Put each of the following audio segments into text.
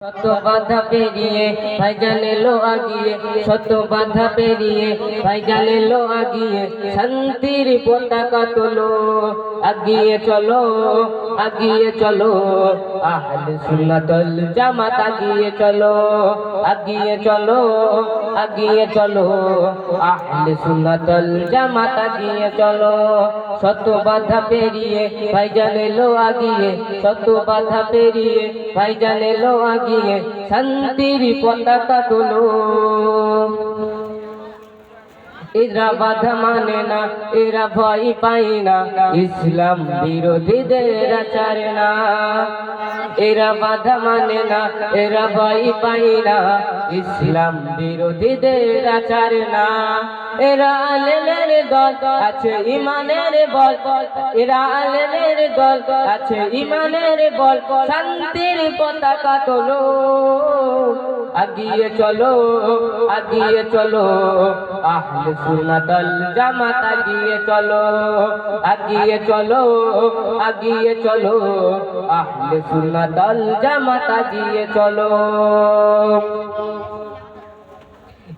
শত বাধা পেরিয়ে ভাইজান এলো আগিয়ে শত বাধা পেরিয়ে ভাইজান এলো আগিয়ে, শান্তির পতাকা তোলো, আগিয়ে চলো আগিয়ে চলো, আহলে সুন্নাতুল জামাত আগিয়ে চলো আগিয়ে চলো আগিয়ে চলো, আহলে সুন্নাতুল জামাত আগিয়ে চলো শত বাধা পেরিয়ে ভাইজান এলো আগিয়ে শত বাধা পেরিয়ে ভাইজান এলো আগিয়ে শান্তির পতাকা তোলো। এরা বাধা মানে না, এরা ভয় পায় না। ইসলাম বিরোধীদের আচারে না। এরা বাধা মানে না, এরা ভয় পায় না। ইসলাম বিরোধীদের আচারে না। এরা আলেমের দল, আছে ইমানের বল। এরা আলেমের দল, আছে ইমানের বল। শান্তির পতাকা তোলো, আগিয়ে চলো আগিয়ে চলো। আহলে সুন্নাতুল জামাত আগিয়ে চলো আগিয়ে চলো আগিয়ে চলো। আহলে সুন্নাতুল জামাত আগিয়ে চলো।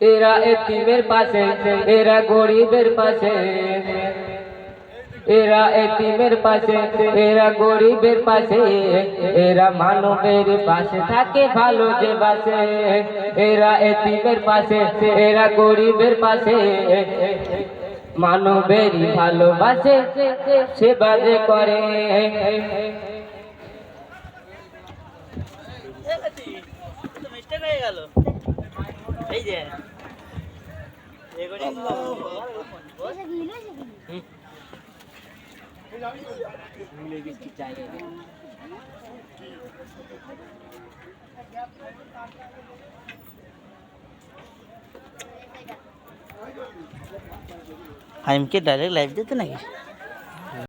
এরা এতিমের পাশে, এরা গরিবের পাশে। এরা এতিমের পাশে এরা গরিবের পাশে এরা মানবের পাশে। থাকে ভালো যে বাসে এরা এতিমের পাশে এরা গরিবের পাশে মানবেরই ভালোবাসে সে বাজে করে। হয়ে এই যে হাইমকে ডাইরেক্ট লাইভ দিতে নাকি?